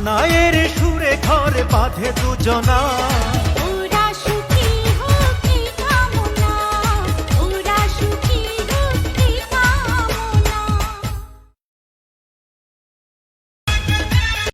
সানায়ের সুরে ঘর বাঁধে দুজনা।